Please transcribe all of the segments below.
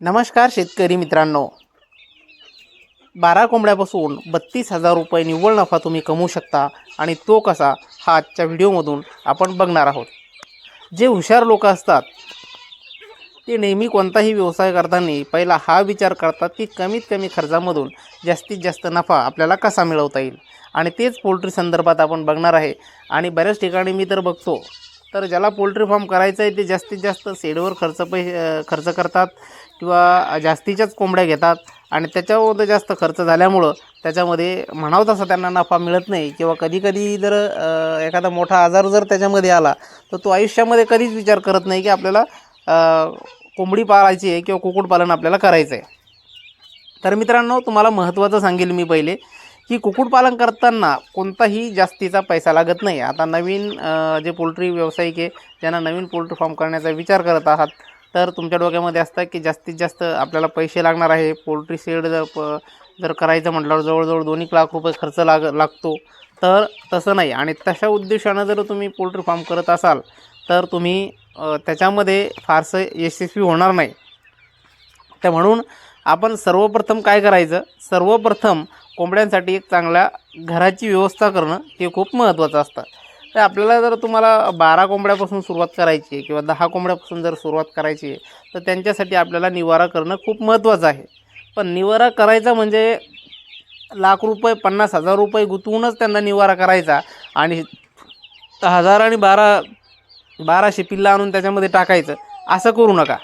नमस्कार शेतकरी मित्रांनो. बारा कोंबड्यापासून बत्तीस हजार रुपये निव्वळ नफा तुम्ही कमवू शकता आणि तो कसा हा आजच्या व्हिडिओमधून आपण बघणार आहोत. जे हुशार लोक असतात ते नेहमी कोणताही व्यवसाय करताना पहिला हा विचार करतात की कमीत कमी खर्चामधून जास्तीत जास्त नफा आपल्याला कसा मिळवता येईल. आणि तेच पोल्ट्री संदर्भात आपण बघणार आहे. आणि बऱ्याच ठिकाणी मी तर बघतो तर ज्याला पोल्ट्री फार्म करायचं आहे ते जास्तीत जास्त शेडवर खर्च पै खर्च करतात किंवा जास्तीच्याच कोंबड्या घेतात आणि त्याच्यावर जास्त खर्च झाल्यामुळं त्याच्यामध्ये म्हणावं तसा त्यांना नफा मिळत नाही किंवा कधीकधी जर एखादा मोठा आजार जर त्याच्यामध्ये आला तर तो आयुष्यामध्ये कधीच विचार करत नाही की आपल्याला कोंबडी पाळायची आहे किंवा कुक्कुटपालन आपल्याला करायचं आहे. तर मित्रांनो तुम्हाला महत्त्वाचं सांगेल मी पहिले की कुक्कुटपालन करताना कोणताही जास्तीचा पैसा लागत नाही. आता नवीन जे पोल्ट्री व्यावसायिक आहे ज्यांना नवीन पोल्ट्री फार्म करण्याचा विचार करत आहात तर तुमच्या डोक्यामध्ये असतं की जास्तीत जास्त आपल्याला पैसे लागणार आहे. पोल्ट्री शेड जर प जर करायचं म्हटल्यावर जवळजवळ दोन एक लाख रुपये खर्च लाग लागतो. तर तसं नाही. आणि तशा उद्देशानं जर तुम्ही पोल्ट्री फार्म करत असाल तर तुम्ही त्याच्यामध्ये फारसं यशस्वी होणार नाही. तर म्हणून आपण सर्वप्रथम काय करायचं? सर्वप्रथम कोंबड्यांसाठी एक चांगल्या घराची व्यवस्था करणं हे खूप महत्त्वाचं असतं. तर आपल्याला जर तुम्हाला बारा कोंबड्यापासून सुरुवात करायची आहे किंवा दहा कोंबड्यापासून जर सुरुवात करायची आहे तर त्यांच्यासाठी आपल्याला निवारा करणं खूप महत्त्वाचं आहे. पण निवारा करायचा म्हणजे लाख रुपये पन्नास हजार रुपये गुंतवूनच त्यांना निवारा करायचा आणि हजार आणि बारा बाराशे पिल्ला आणून त्याच्यामध्ये टाकायचं. असं करू नका.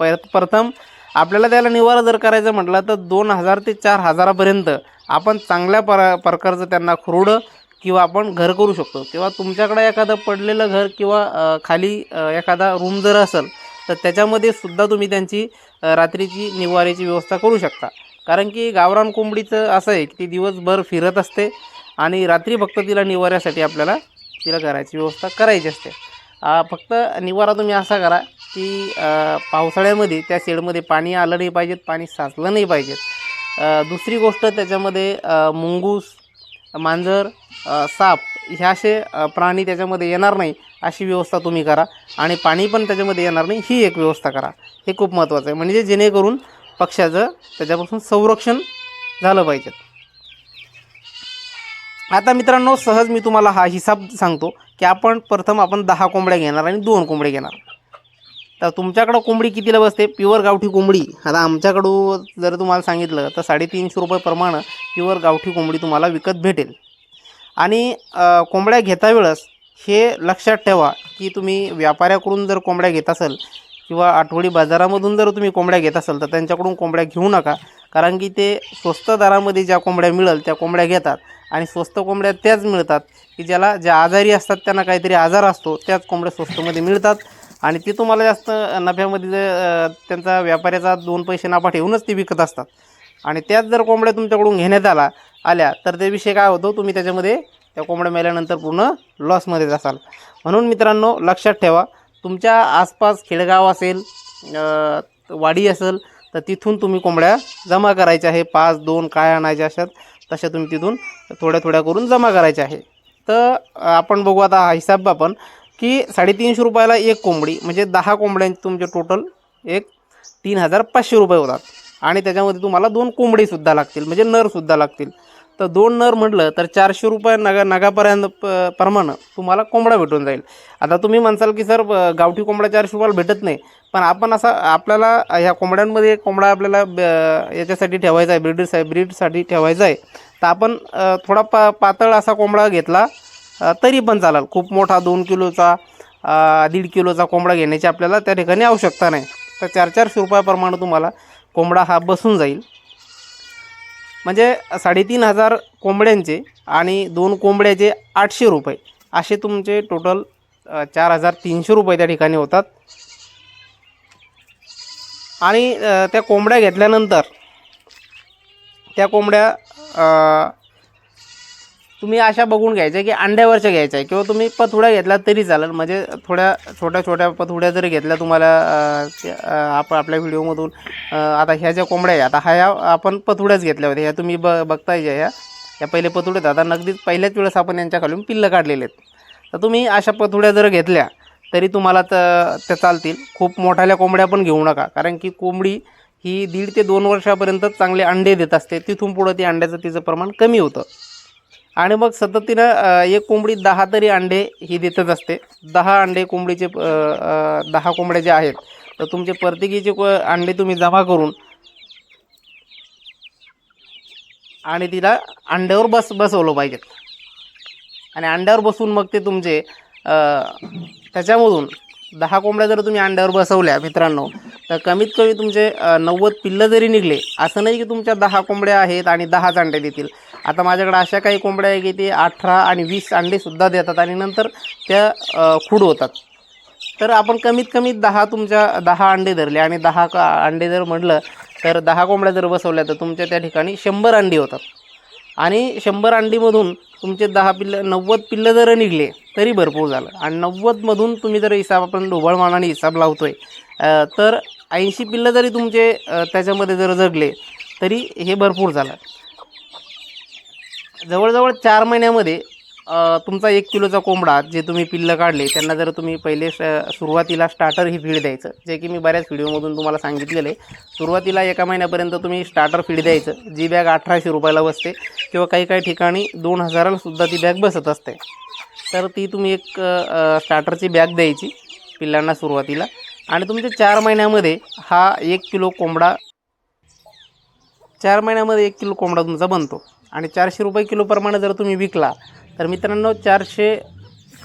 प प्रथम आपल्याला त्याला निवारा जर करायचं म्हटलं तर दोन हजार ते चार हजारापर्यंत आपण चांगल्या पर प्रकारचं त्यांना खुरडं किंवा आपण घर करू शकतो. किंवा तुमच्याकडे एखादं पडलेलं घर किंवा खाली एखादा रूम जर असेल तर त्याच्यामध्ये सुद्धा तुम्ही त्यांची रात्रीची निवाऱ्याची व्यवस्था करू शकता. कारण की गावरान कोंबडीचं असं आहे की ती दिवसभर फिरत असते आणि रात्री फक्त तिला निवाऱ्यासाठी आपल्याला तिला घराची व्यवस्था करायची असते. फक्त निवारा तुम्ही असा करा की पावसाळ्यामध्ये त्या शेडमध्ये पाणी आलं नाही पाहिजेत पाणी साचलं नाही पाहिजेत. दुसरी गोष्ट त्याच्यामध्ये मुंगूस मांजर साप ह्या असे प्राणी त्याच्यामध्ये येणार नाही अशी व्यवस्था तुम्ही करा. आणि पाणी पण त्याच्यामध्ये येणार नाही ही एक व्यवस्था करा. हे खूप महत्त्वाचं आहे. म्हणजे जेणेकरून पक्ष्याचं त्याच्यापासून संरक्षण झालं पाहिजे. आता मित्रांनो सहज मी तुम्हाला हा हिसाब सांगतो की आपण प्रथम आपण दहा कोंबड्या घेणार आणि दोन कोंबड्या घेणार. तर तुमच्याकडं कोंबडी कितीला बसते? प्युअर गावठी कोंबडी. आता आमच्याकडून जर तुम्हाला सांगितलं तर साडेतीनशे रुपयेप्रमाणं प्युअर गावठी कोंबडी तुम्हाला विकत भेटेल. आणि कोंबड्या घेता वेळेस हे लक्षात ठेवा की तुम्ही व्यापाऱ्याकडून जर कोंबड्या घेत असाल किंवा आठवडी बाजारामधून जर तुम्ही कोंबड्या घेत असाल तर त्यांच्याकडून कोंबड्या घेऊ नका. कारण की ते स्वस्त दरामध्ये ज्या कोंबड्या मिळेल त्या कोंबड्या घेतात. आणि स्वस्त कोंबड्या त्याच मिळतात की ज्याला ज्या आजारी असतात त्यांना काहीतरी आजार असतो त्याच कोंबड्या स्वस्तमध्ये मिळतात. आणि ते तुम्हाला जास्त नफ्यामध्ये त्यांचा व्यापाऱ्याचा दोन पैसे नफा ठेवूनच ते विकत असतात. आणि त्याच जर कोंबड्या तुमच्याकडून घेण्यात आला आल्या तर ते विषय काय होतो? तुम्ही त्याच्यामध्ये त्या कोंबड्या मेल्यानंतर पूर्ण लॉसमध्येच असाल. म्हणून मित्रांनो लक्षात ठेवा तुमच्या आसपास खेडगाव असेल वाडी असेल तर तिथून तुम्ही कोंबड्या जमा करायच्या आहे. पाच दोन काय आणायच्या अशात तशा तुम्ही तिथून थोड्या थोड्या करून जमा करायच्या आहे. तर आपण बघू आता हा हिसाब आपण की साडेतीनशे रुपयाला एक कोंबडी म्हणजे दहा कोंबड्यांचे तुमचे टोटल एक तीन हजार पाचशे रुपये होतात. आणि त्याच्यामध्ये तुम्हाला दोन कोंबडीसुद्धा लागतील म्हणजे नरसुद्धा लागतील. तर दोन नर म्हटलं तर चारशे रुपये नगा नगापर्यंत प प्रमाणे तुम्हाला कोंबडा भेटून जाईल. आता तुम्ही म्हणसाल की सर गावठी कोंबडा चारशे रुपयाला भेटत नाही. पण आपण असा आपल्याला ह्या कोंबड्यांमध्ये कोंबडा आपल्याला ब- याच्यासाठी ठेवायचा आहे ब्रीड ब्रीडसाठी ठेवायचा आहे. तर आपण थोडा पा पातळ असा कोंबडा घेतला तरी पण चालेल. खूप मोठा दोन किलोचा दीड किलोचा कोंबडा घेण्याची आपल्याला त्या ठिकाणी आवश्यकता नाही. तर चार चारशे रुपयाप्रमाणे तुम्हाला कोंबडा हा बसून जाईल. म्हणजे साडेतीन हजार कोंबड्यांचे आणि दोन कोंबड्याचे आठशे रुपये. असे तुमचे टोटल चार हजार तीनशे रुपये त्या ठिकाणी होतात. आणि त्या कोंबड्या घेतल्यानंतर त्या कोंबड्या तुम्ही अशा बघून घ्यायच्या की अंड्यावरच्या घ्यायच्या आहे किंवा तुम्ही पथुड्या घेतला तरी चालेल. म्हणजे थोड्या छोट्या छोट्या पथुड्या जरी घेतल्या तुम्हाला आपण आपल्या व्हिडिओमधून आता ह्या ज्या कोंबड्या आहे आता ह्या आपण पथुड्याच घेतल्या होत्या. ह्या तुम्ही ब बघताय ज्या ह्या या पहिले पथुड्यात आता नगदीच पहिल्याच वेळेस आपण यांच्या खालून पिल्लं काढलेले आहेत. तर तुम्ही अशा पथुड्या जर घेतल्या तरी तुम्हाला तर त्या चालतील. खूप मोठ्याल्या कोंबड्या पण घेऊ नका. कारण की कोंबडी ही दीड ते दोन वर्षापर्यंत चांगले अंडे देत असते. तिथून पुढं ती अंड्याचं तिचं प्रमाण कमी होतं. आणि मग सतत तिनं एक कोंबडी दहा तरी अंडे ही देतच असते. दहा अंडे कोंबडीचे दहा कोंबड्या जे आहेत तर तुमचे प्रत्येकीचे अंडे तुम्ही जमा करून आणि तिला अंड्यावर बस बसवलं पाहिजेत आणि अंड्यावर बसून मग ते तुमचे त्याच्यामधून दहा कोंबड्या जर तुम्ही अंड्यावर बसवल्या मित्रांनो तर कमीत कमी तुमचे नव्वद पिल्लं जरी निघले असं नाही की तुमच्या दहा कोंबड्या आहेत आणि दहाच अंडे देतील. आता माझ्याकडे अशा काही कोंबड्या आहे की ते अठरा आणि वीस अंडेसुद्धा देतात आणि नंतर त्या खूड होतात. तर आपण कमीत कमी दहा तुमच्या दहा अंडे धरले आणि दहा का अंडे जर म्हटलं तर दहा कोंबड्या जर बसवल्या तर तुमच्या त्या ठिकाणी शंभर अंडी होतात. आणि शंभर अंडीमधून तुमचे दहा पिल्लं नव्वद पिल्लं जर निघले तरी भरपूर झालं. आणि नव्वदमधून तुम्ही जर हिसाब आपण ढोबळमानाने हिसाब लावतो आहे तर ऐंशी पिल्लं जरी तुमचे त्याच्यामध्ये जर जगले तरी हे भरपूर झालं. जवळजवळ चार महिन्यामध्ये तुमचा एक किलोचा कोंबडा जे तुम्ही पिल्लं काढले त्यांना जर तुम्ही पहिले स- सुरुवातीला स्टार्टर ही फीड द्यायचं जे की मी बऱ्याच व्हिडिओमधून तुम्हाला सांगितलेलं आहे. सुरुवातीला एका महिन्यापर्यंत तुम्ही स्टार्टर फीड द्यायचं जी बॅग अठराशे रुपयाला बसते किंवा काही काही ठिकाणी दोन हजारालासुद्धा ती बॅग बसत असते. तर ती तुम्ही एक स्टार्टरची बॅग द्यायची पिल्लांना सुरुवातीला. आणि तुमच्या चार महिन्यामध्ये हा एक किलो कोंबडा चार महिन्यामध्ये एक किलो कोंबडा तुमचा बनतो. आणि चारशे रुपये किलोप्रमाणे जर तुम्ही विकला तर मित्रांनो चारशे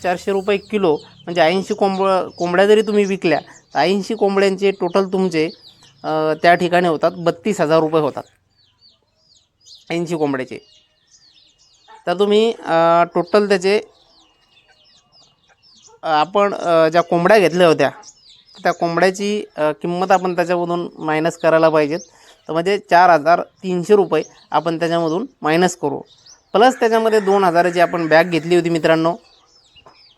चारशे रुपये किलो म्हणजे ऐंशी कोंब कोंबड्या जरी तुम्ही विकल्या तर ऐंशी कोंबड्यांचे टोटल तुमचे त्या ठिकाणी होतात बत्तीस हजार रुपये होतात. ऐंशी कोंबड्याचे. तर तुम्ही टोटल त्याचे आपण ज्या कोंबड्या घेतल्या होत्या त्या कोंबड्याची किंमत आपण त्याच्यामधून मायनस करायला पाहिजेत. तर म्हणजे चार हजार तीनशे रुपये आपण त्याच्यामधून मायनस करू. प्लस त्याच्यामध्ये दोन हजाराची आपण बॅग घेतली होती मित्रांनो.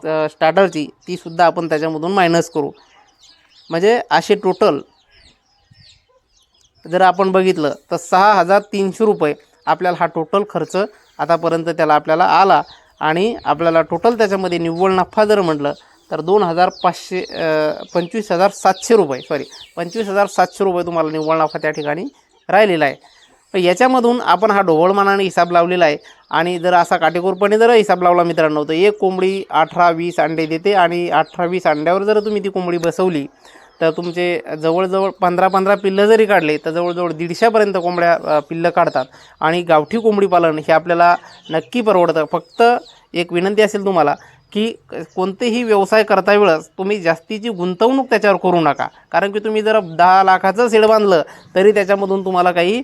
तर स्टार्टरची तीसुद्धा आपण त्याच्यामधून मायनस करू. म्हणजे असे टोटल जर आपण बघितलं तर सहा हजार तीनशे रुपये आपल्याला हा टोटल खर्च आतापर्यंत त्याला आपल्याला आला. आणि आपल्याला टोटल त्याच्यामध्ये निव्वळ नफा जर म्हटलं तर दोन हजार पाचशे पंचवीस हजार सातशे रुपये सॉरी पंचवीस हजार सातशे रुपये तुम्हाला निव्वळ नफा त्या ठिकाणी राहिलेला आहे. याच्यामधून आपण हा ढोबळमानाने हिसाब लावलेला आहे. आणि जर असा काटेकोरपणे जर हिसाब लावला मित्रांनो तर एक कोंबडी अठरा वीस अंडे देते आणि अठरा वीस अंड्यावर जर तुम्ही ती कोंबडी बसवली तर तुमचे जवळजवळ पंधरा पंधरा पिल्लं जरी काढले तर जवळजवळ दीडशेपर्यंत कोंबड्या पिल्लं काढतात. आणि गावठी कोंबडी पालन हे आपल्याला नक्की परवडतं. फक्त एक विनंती असेल तुम्हाला की कोणतेही व्यवसाय करता वेळेस तुम्ही जास्तीची गुंतवणूक त्याच्यावर करू नका. कारण की तुम्ही जर दहा लाखाचं शेड बांधलं तरी त्याच्यामधून तुम्हाला काही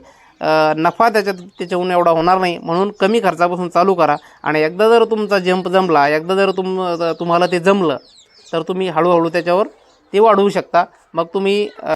नफा त्याच्यात त्याच्याहून एवढा होणार नाही. म्हणून कमी खर्चापासून चालू करा. आणि एकदा जर तुमचा जंप जमला एकदा जर तुम तुम्हाला ते जमलं तर तुम्ही हळूहळू त्याच्यावर ते वाढवू शकता. मग तुम्ही